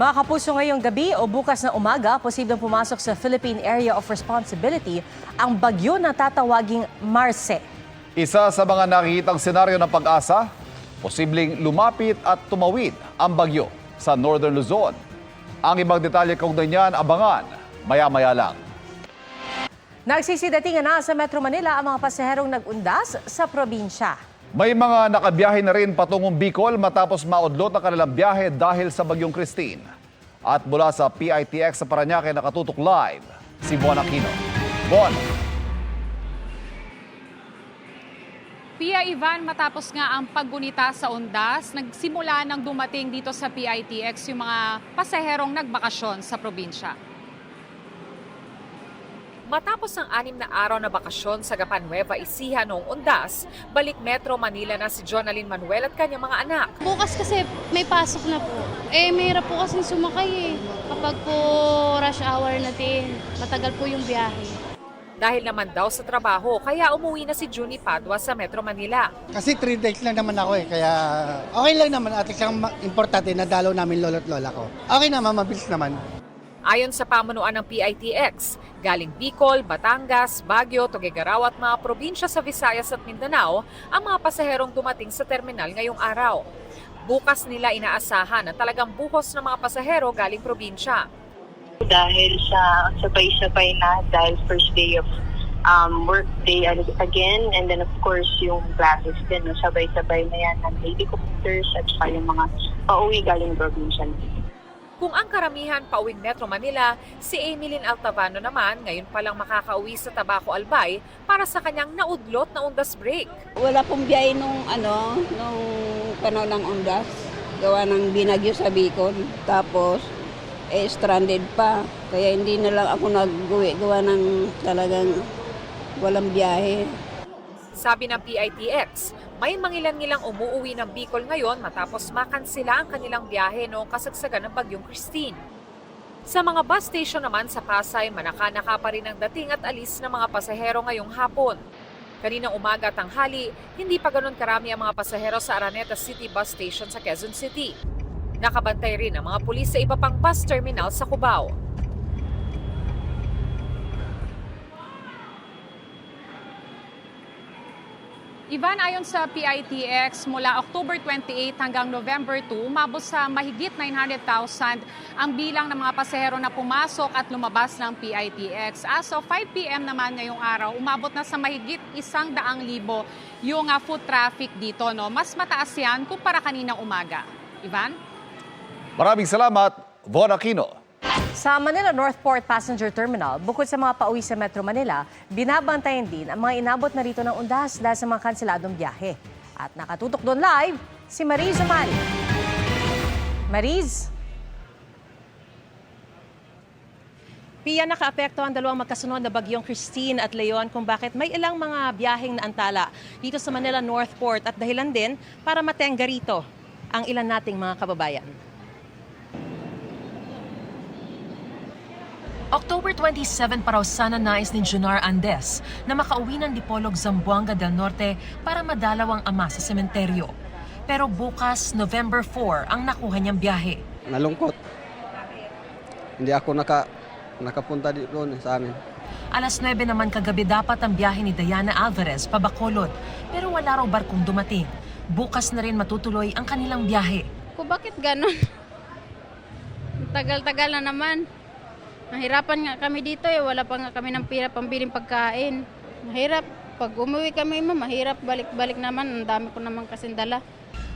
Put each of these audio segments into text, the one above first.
Mga kapuso ngayong gabi o bukas na umaga, posibleng pumasok sa Philippine Area of Responsibility ang bagyo na tatawaging Marce. Isa sa mga nakikitang senaryo ng pag-asa, posibleng lumapit at tumawid ang bagyo sa Northern Luzon. Ang ibang detalye kaugnay niyan, abangan maya-maya lang. Nagsisidatingan na sa Metro Manila ang mga pasaherong nag-undas sa probinsya. May mga nakabiyahe na rin patungong Bicol matapos maudlot ang kanilang biyahe dahil sa bagyong Christine. At mula sa PITX sa Paranaque nakatutok live si Bon Aquino. Bon, Pia Ivan, matapos nga ang paggunita sa Ondas, nagsimula nang dumating dito sa PITX yung mga pasaherong nagbakasyon sa probinsya. Matapos ang anim na araw na bakasyon sa Gapan Nueva Ecija noong undas, balik Metro Manila na si Jonalyn Manuel at kanyang mga anak. Bukas kasi may pasok na po. Eh, mahirap po kasing sumakay eh. Kapag po rush hour natin, matagal po yung biyahe. Dahil naman daw sa trabaho, kaya umuwi na si Junie Padua sa Metro Manila. Kasi 3 days lang naman ako eh, kaya okay lang naman at isang ma- importante na dalaw namin lolo't lola ko. Okay naman, mabilis naman. Ayon sa pamunuan ng PITX, galing Bicol, Batangas, Baguio, Tuguegarao at mga probinsya sa Visayas at Mindanao ang mga pasaherong dumating sa terminal ngayong araw. Bukas nila inaasahan ang talagang buhos ng mga pasahero galing probinsya. dahil sa sabay-sabay na dahil first day of um, work day ag- again and then of course yung classes din sabay-sabay na yan ng helicopters at saka yung mga pauwi galing probinsya. Kung ang karamihan pauwing Metro Manila, si Emilyn Altavano naman ngayon palang makakauwi sa Tabaco Albay para sa kanyang naudlot na undas break. Wala pong biyahe nung ano, nung panahon ng undas. Gawa ng binagyo sa Bicol. Tapos, eh, stranded pa. Kaya hindi na lang ako nag-uwi. Gawa ng talagang walang biyahe. Sabi ng PITX, may mangilan-ngilang umuuwi ng Bicol ngayon matapos makansila ang kanilang biyahe noong kasagsagan ng Bagyong Christine. Sa mga bus station naman sa Pasay, manaka-naka pa rin ang dating at alis ng mga pasahero ngayong hapon. Kaninang umaga tanghali, hindi pa ganun karami ang mga pasahero sa Araneta City Bus Station sa Quezon City. Nakabantay rin ang mga pulis sa iba pang bus terminal sa Cubao. Ivan, ayon sa PITX, mula October 28 hanggang November 2, umabot sa mahigit 900,000 ang bilang ng mga pasahero na pumasok at lumabas ng PITX. As of 5 p.m. naman ngayong araw, umabot na sa mahigit isang daang libo yung ah, foot traffic dito. No? Mas mataas yan kumpara kaninang umaga. Ivan? maraming salamat, Bon Aquino. Sa Manila Northport Passenger Terminal, bukod sa mga pauwi sa Metro Manila, binabantayan din ang mga inabot na rito ng undas dahil sa mga kanseladong biyahe. At nakatutok doon live, si Mariz Umali. Mariz? Pia, nakaapekto ang dalawang magkasunod na bagyong Christine at Leon kung bakit may ilang mga biyaheng naantala dito sa Manila Northport at dahilan din para matengga rito ang ilan nating mga kababayan. October 27 pa raw sana nais ni Junar Andes na makauwi ng Dipolog Zamboanga del Norte para madalaw ang ama sa sementeryo. Pero bukas, November 4, ang nakuha niyang biyahe. Nalungkot. Hindi ako naka, nakapunta di- doon sa amin. Alas 9 naman kagabi dapat ang biyahe ni Diana Alvarez pa Bacolod, pero wala raw barkong dumating. Bukas na rin matutuloy ang kanilang biyahe. Kung bakit ganon? Tagal-tagal na naman. Mahirapan nga kami dito eh. Wala pa nga kami ng pira pambiling pagkain. Mahirap. Pag umuwi kami, ma, mahirap balik-balik naman. Ang dami ko naman kasing dala.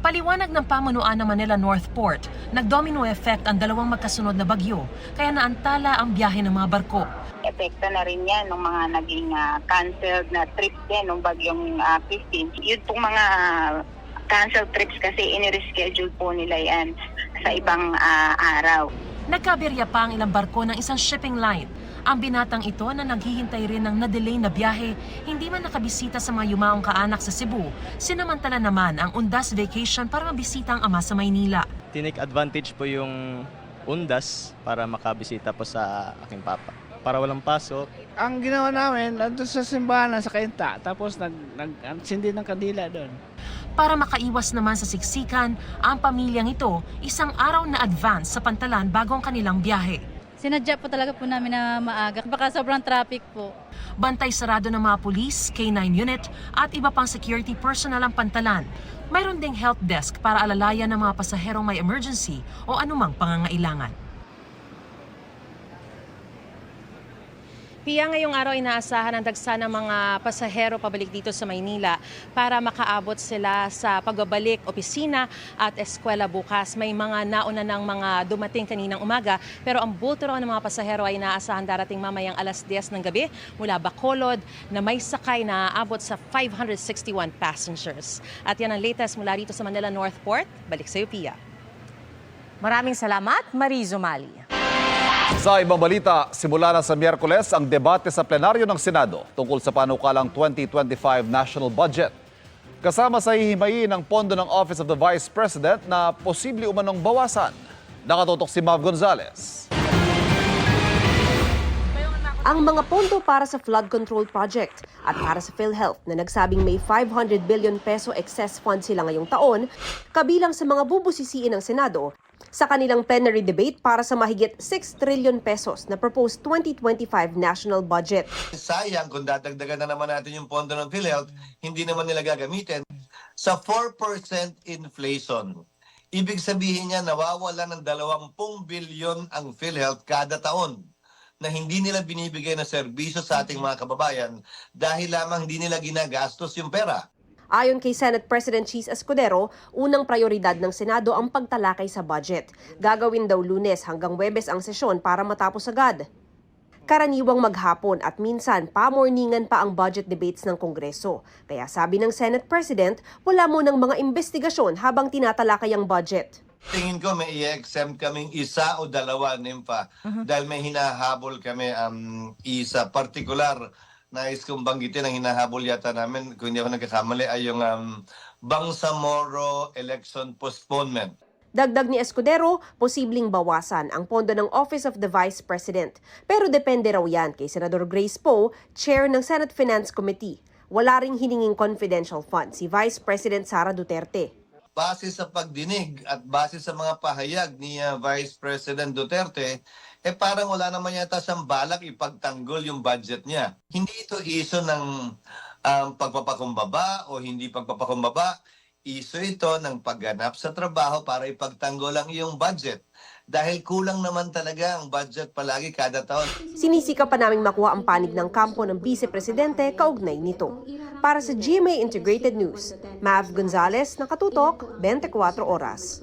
Paliwanag ng pamunuan ng Manila Northport, nagdomino effect ang dalawang magkasunod na bagyo, kaya naantala ang biyahe ng mga barko. Epekto na rin yan ng mga naging ah, canceled na trips din ng bagyong uh, Christine. Yun pong mga canceled trips kasi inireschedule po nila yan sa ibang ah, araw. Nagkabirya pa ang ilang barko ng isang shipping line. Ang binatang ito na naghihintay rin ng na-delay na biyahe, hindi man nakabisita sa mga yumaong kaanak sa Cebu. Sinamantala naman ang Undas Vacation para mabisita ang ama sa Maynila. tinake advantage po yung undas para makabisita po sa aking papa. Para walang pasok, Ang ginawa namin, nandun sa simbahan sa Kainta, tapos nag, nag, sindi ng kandila doon. Para makaiwas naman sa siksikan, ang pamilyang ito isang araw na advance sa pantalan bago ang kanilang biyahe. Sinadya po talaga po namin na maaga. Baka sobrang traffic po. Bantay sarado ng mga pulis, K-9 unit at iba pang security personnel ang pantalan. Mayroon ding help desk para alalayan ng mga pasaherong may emergency o anumang pangangailangan. Pia, ngayong araw inaasahan ang dagsa ng mga pasahero pabalik dito sa Maynila para makaabot sila sa pagbabalik opisina at eskwela bukas. May mga nauna ng mga dumating kaninang umaga pero ang bulto ng mga pasahero ay inaasahan darating mamayang alas 10 ng gabi mula Bacolod na may sakay na aabot sa 561 passengers. At yan ang latest mula rito sa Manila Northport. Balik sa iyo, Pia. Maraming salamat, Marizo Mali. Sa ibang balita, simula na sa Miyerkules ang debate sa plenaryo ng Senado tungkol sa panukalang 2025 national budget. Kasama sa hihimayin ang pondo ng Office of the Vice President na posible umanong bawasan. Nakatutok si Mav Gonzalez. ang mga pondo para sa flood control project at para sa PhilHealth na nagsabing may 500 billion peso excess fund sila ngayong taon, kabilang sa mga bubusisiin ng Senado sa kanilang plenary debate para sa mahigit 6 trillion pesos na proposed 2025 national budget. Sayang kung dadagdagan na naman natin yung pondo ng PhilHealth, hindi naman nila gagamitin. Sa 4% inflation, ibig sabihin niya nawawala ng 20 bilyon ang PhilHealth kada taon na hindi nila binibigay na serbisyo sa ating mga kababayan dahil lamang hindi nila ginagastos yung pera. Ayon kay Senate President Cheese Escudero, unang prioridad ng Senado ang pagtalakay sa budget. Gagawin daw lunes hanggang webes ang sesyon para matapos agad. Karaniwang maghapon at minsan pamorningan pa ang budget debates ng Kongreso. Kaya sabi ng Senate President, wala mo ng mga investigasyon habang tinatalakay ang budget. Tingin ko may i-exempt kaming isa o dalawa, Nympha, dahil may hinahabol kami um, isa. Partikular, nais kong banggitin ang hinahabol yata namin, kung hindi ako nagkakamali, ay yung um, Bangsamoro election postponement. Dagdag ni Escudero, posibleng bawasan ang pondo ng Office of the Vice President. Pero depende raw yan kay Senador Grace Poe, chair ng Senate Finance Committee. Wala ring hininging confidential fund si Vice President Sara Duterte. Base sa pagdinig at base sa mga pahayag ni uh, Vice President Duterte, eh parang wala naman yata siyang balak ipagtanggol yung budget niya. Hindi ito iso ng um, pagpapakumbaba o hindi pagpapakumbaba. Iso ito ng pagganap sa trabaho para ipagtanggol ang iyong budget. Dahil kulang naman talaga ang budget palagi kada taon. Sinisika pa naming makuha ang panig ng kampo ng Vice Presidente kaugnay nito. Para sa GMA Integrated News, Mav Gonzalez, nakatutok, 24 oras.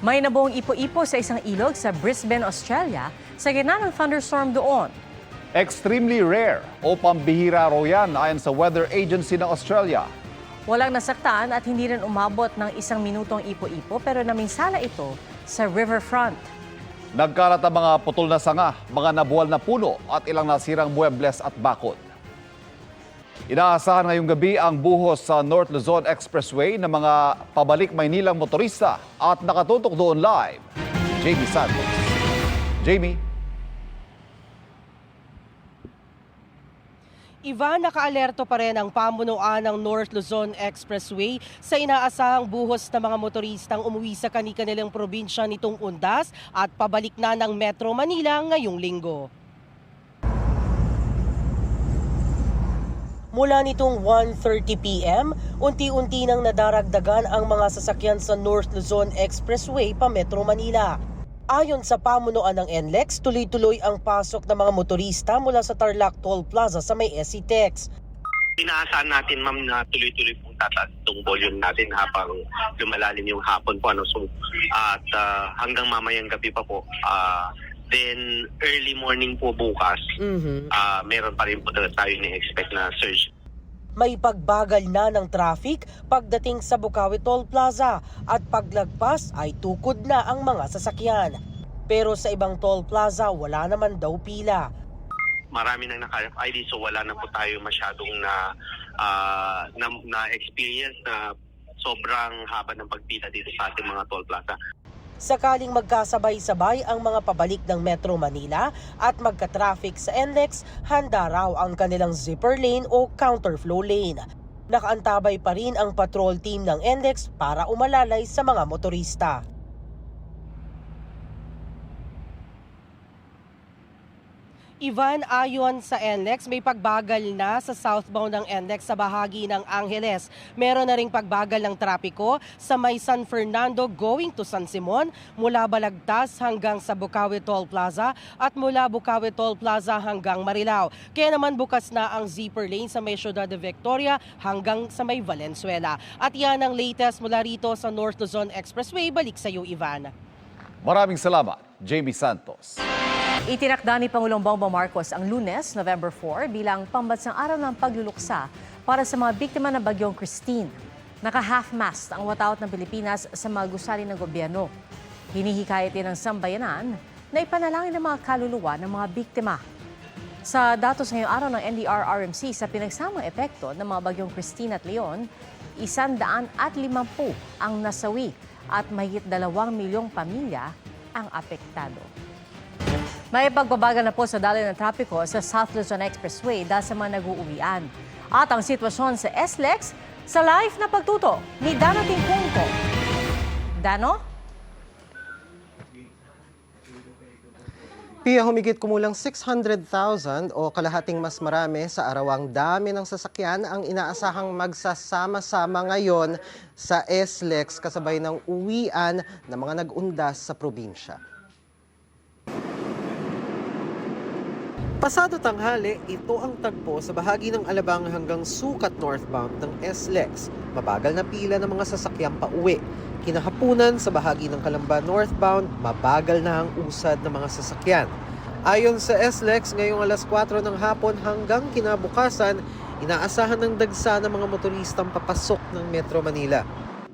May nabuong ipo-ipo sa isang ilog sa Brisbane, Australia sa gitna ng thunderstorm doon. Extremely rare o pambihira raw yan ayon sa Weather Agency ng Australia. Walang nasaktan at hindi rin umabot ng isang minutong ipo-ipo pero naminsala ito sa riverfront. Nagkalat ang mga putol na sanga, mga nabuwal na puno at ilang nasirang muebles at bakod. Inaasahan ngayong gabi ang buhos sa North Luzon Expressway ng mga pabalik Maynilang motorista at nakatutok doon live. Jamie Santos. Jamie. Ivan, nakaalerto pa rin ang pamunuan ng North Luzon Expressway sa inaasahang buhos ng mga motoristang umuwi sa kani-kanilang probinsya nitong undas at pabalik na ng Metro Manila ngayong linggo. Mula nitong 1.30pm, unti-unti nang nadaragdagan ang mga sasakyan sa North Luzon Expressway pa Metro Manila. Ayon sa pamunuan ng NLEX, tuloy-tuloy ang pasok ng mga motorista mula sa Tarlac Toll Plaza sa may SCTEX. Inaasahan natin ma'am na tuloy-tuloy pong tataas itong volume natin habang lumalalim yung hapon po. Ano? So, at ah, hanggang mamayang gabi pa po. Ah, then early morning po bukas, ah, meron pa rin po talaga tayo na-expect na surge May pagbagal na ng traffic pagdating sa Bukawi Toll Plaza at paglagpas ay tukod na ang mga sasakyan. Pero sa ibang toll plaza wala naman daw pila. marami nang naka-ID so wala na po tayo masyadong na ah, na, na experience na sobrang haba ng pagpila dito sa ating mga toll plaza. Sakaling magkasabay-sabay ang mga pabalik ng Metro Manila at magka-traffic sa NLEX, handa raw ang kanilang zipper lane o counterflow lane. Nakaantabay pa rin ang patrol team ng NLEX para umalalay sa mga motorista. Ivan, ayon sa NLEX, may pagbagal na sa southbound ng NLEX sa bahagi ng Angeles. Meron na ring pagbagal ng trapiko sa may San Fernando going to San Simon mula Balagtas hanggang sa Bukawi Toll Plaza at mula Bukawi Toll Plaza hanggang Marilao. Kaya naman bukas na ang zipper lane sa may Ciudad de Victoria hanggang sa may Valenzuela. At yan ang latest mula rito sa North Luzon Expressway. Balik sa iyo, Ivan. Maraming salamat, Jamie Santos. Itinakda ni Pangulong Bongbong Marcos ang lunes, November 4, bilang pambansang araw ng pagluluksa para sa mga biktima ng bagyong Christine. Naka-half-mast ang watawat ng Pilipinas sa mga gusali ng gobyerno. Hinihikayat din ng sambayanan na ipanalangin ang mga kaluluwa ng mga biktima. Sa datos ngayong araw ng NDR-RMC sa pinagsamang epekto ng mga bagyong Christine at Leon, isandaan at limampu ang nasawi at mahigit dalawang milyong pamilya ang apektado. May pagbabagal na po sa daloy ng trapiko sa South Luzon Expressway dahil sa mga nag-uuwian. At ang sitwasyon sa SLEX sa live na pagtuto ni Dano Tingkungko. Dano? Pia, humigit kumulang 600,000 o kalahating mas marami sa arawang dami ng sasakyan ang inaasahang magsasama-sama ngayon sa SLEX kasabay ng uwian ng mga nag-undas sa probinsya. Pasado tanghali, ito ang tagpo sa bahagi ng Alabang hanggang Sukat northbound ng SLEX. Mabagal na pila ng mga sasakyang pauwi. Kinahapunan sa bahagi ng Kalamba northbound, mabagal na ang usad ng mga sasakyan. Ayon sa SLEX, ngayong alas 4 ng hapon hanggang kinabukasan, inaasahan ng dagsa ng mga motoristang papasok ng Metro Manila.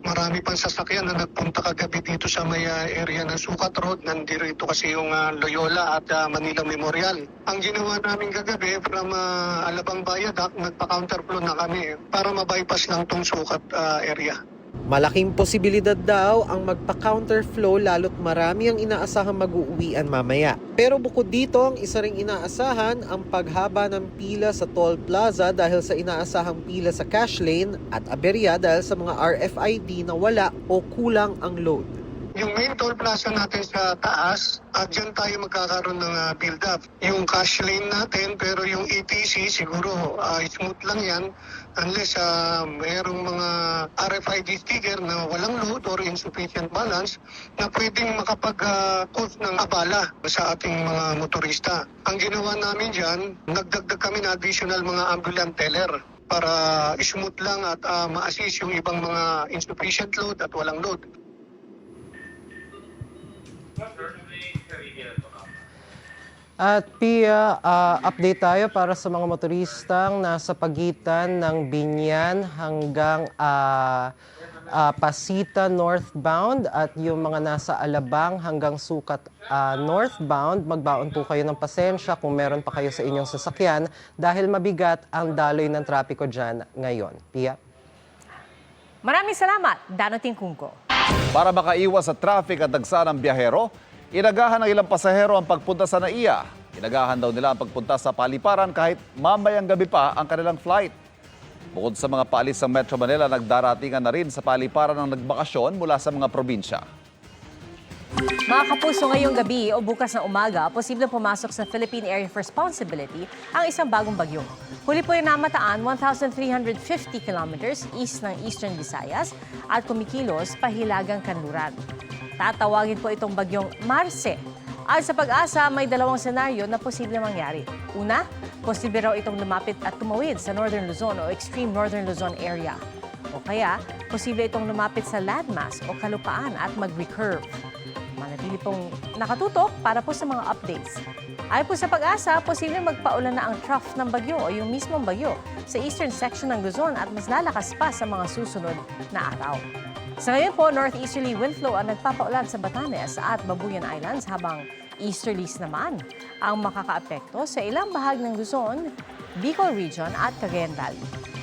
Marami pang sasakyan na nagpunta kagabi dito sa may uh, area ng Sukat Road. Nandito kasi yung uh, Loyola at uh, Manila Memorial. Ang ginawa namin kagabi from uh, Alabang Viaduct, nagpa-counterflow na kami para ma-bypass lang tong Sukat uh, area. Malaking posibilidad daw ang magpa-counterflow lalo't marami ang inaasahang mag-uuwian mamaya. Pero bukod dito, ang isa ring inaasahan ang paghaba ng pila sa toll plaza dahil sa inaasahang pila sa cash lane at aberya dahil sa mga RFID na wala o kulang ang load. Yung main toll plaza natin sa taas, at dyan tayo magkakaroon ng uh, build-up. Yung cash lane natin, pero yung ETC siguro uh, smooth lang yan unless uh, mayroong mga RFID sticker na walang load or insufficient balance na pwedeng makapag-cause ng abala sa ating mga motorista. Ang ginawa namin dyan, nagdagdag kami na additional mga ambulant teller para smooth lang at uh, ma-assist yung ibang mga insufficient load at walang load. At Pia, ah, update tayo para sa mga motoristang nasa pagitan ng Binyan hanggang ah, ah, Pasita northbound at yung mga nasa Alabang hanggang Sukat ah, northbound. Magbaon po kayo ng pasensya kung meron pa kayo sa inyong sasakyan dahil mabigat ang daloy ng trapiko dyan ngayon. Pia? Maraming salamat, Dano Tingkungko. Para makaiwas sa traffic at dagsa ng biyahero, inagahan ng ilang pasahero ang pagpunta sa NAIA. Inagahan daw nila ang pagpunta sa paliparan kahit mamayang gabi pa ang kanilang flight. Bukod sa mga paalis ng Metro Manila, nagdaratingan na rin sa paliparan ng nagbakasyon mula sa mga probinsya. Mga kapuso ngayong gabi o bukas ng umaga, posibleng pumasok sa Philippine Area of Responsibility ang isang bagong bagyo. Huli po yung namataan 1,350 kilometers east ng Eastern Visayas at kumikilos pahilagang kanluran. Tatawagin po itong bagyong Marce. At sa pag-asa, may dalawang senaryo na posible mangyari. Una, posible raw itong lumapit at tumawid sa Northern Luzon o extreme Northern Luzon area. O kaya, posible itong lumapit sa landmass o kalupaan at mag-recurve. Manatili pong nakatutok para po sa mga updates. Ayon po sa pag-asa, posible magpaulan na ang trough ng bagyo o yung mismong bagyo sa eastern section ng Luzon at mas lalakas pa sa mga susunod na araw. Sa ngayon po, northeasterly wind flow ang nagpapaulan sa Batanes at Babuyan Islands habang easterlies naman ang makakaapekto sa ilang bahagi ng Luzon, Bicol Region at Cagayan Valley.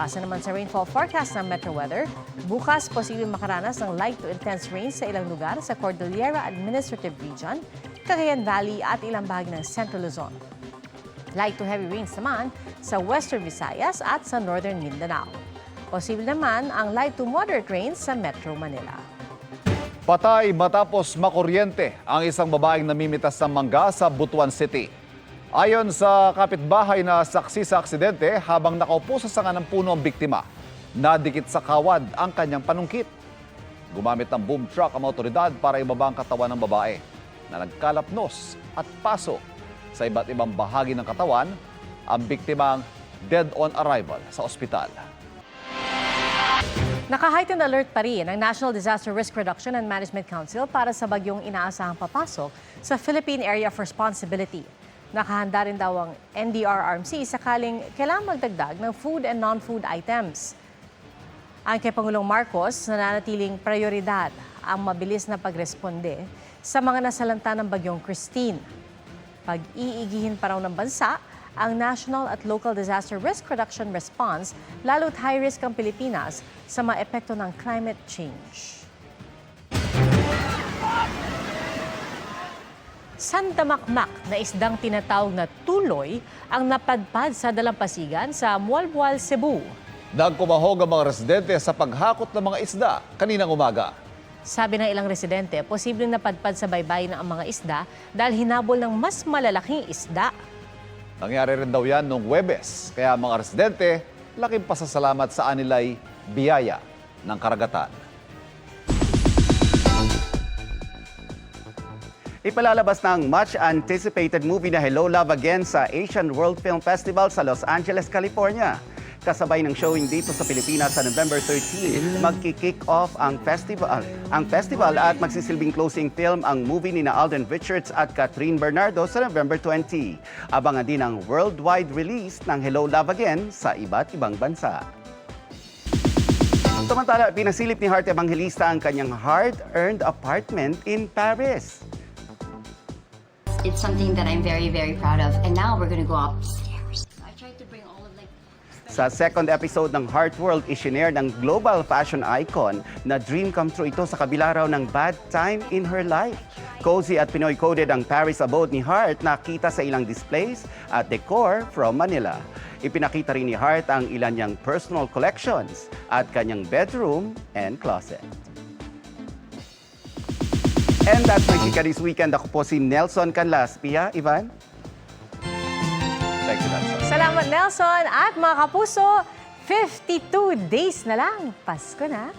Base naman sa rainfall forecast ng Metro Weather, bukas posibleng makaranas ng light to intense rain sa ilang lugar sa Cordillera Administrative Region, Cagayan Valley at ilang bahagi ng Central Luzon. Light to heavy rains naman sa Western Visayas at sa Northern Mindanao. Posible naman ang light to moderate rain sa Metro Manila. Patay matapos makuryente ang isang babaeng namimitas ng mangga sa Butuan City. Ayon sa kapitbahay na saksi sa aksidente, habang nakaupo sa sanga ng puno ang biktima, nadikit sa kawad ang kanyang panungkit. Gumamit ng boom truck ang otoridad para ibaba ang katawan ng babae na nagkalapnos at paso sa iba't ibang bahagi ng katawan ang biktimang dead on arrival sa ospital. Naka-heightened alert pa rin ang National Disaster Risk Reduction and Management Council para sa bagyong inaasahang papasok sa Philippine Area of Responsibility. Nakahanda rin daw ang NDRRMC sakaling kailangan magdagdag ng food and non-food items. Ang kay Pangulong Marcos, nananatiling prioridad ang mabilis na pagresponde sa mga nasalanta ng bagyong Christine. Pag-iigihin pa raw ng bansa ang national at local disaster risk reduction response, lalo't high risk ang Pilipinas sa mga epekto ng climate change. Sandamakmak na isdang tinatawag na tuloy ang napadpad sa dalampasigan sa Mualbual, Cebu. Nagkumahog ang mga residente sa paghakot ng mga isda kaninang umaga. Sabi ng ilang residente, posibleng napadpad sa baybay ng ang mga isda dahil hinabol ng mas malalaking isda. Nangyari rin daw yan noong Webes, kaya mga residente, laking pasasalamat sa anilay biyaya ng karagatan. Ipalalabas ng much-anticipated movie na Hello Love Again sa Asian World Film Festival sa Los Angeles, California. Kasabay ng showing dito sa Pilipinas sa November 13, magki-kick off ang festival, ang festival at magsisilbing closing film ang movie ni na Alden Richards at Catherine Bernardo sa November 20. Abangan din ang worldwide release ng Hello Love Again sa iba't ibang bansa. Samantala, pinasilip ni Heart Evangelista ang kanyang hard-earned apartment in Paris. It's something that I'm very, very proud of. And now we're to go upstairs. I tried to bring all of like Sa second episode ng Heart World, isinare ng global fashion icon na dream come true ito sa kabila raw ng bad time in her life. Cozy at Pinoy-coded ang Paris abode ni Heart na kita sa ilang displays at decor from Manila. Ipinakita rin ni Heart ang ilan niyang personal collections at kanyang bedroom and closet. And that's my chika this weekend. Ako po si Nelson Canlas. Pia, Ivan? Thank you, Nelson. Salamat Nelson at mga kapuso, 52 days na lang. Pasko na.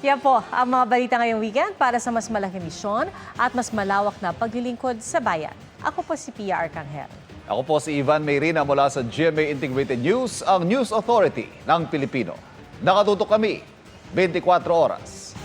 Yan po ang mga balita ngayong weekend para sa mas malaking misyon at mas malawak na paglilingkod sa bayan. Ako po si Pia Arcangel. Ako po si Ivan Mayrina mula sa GMA Integrated News, ang News Authority ng Pilipino. Nakatutok kami 24 oras.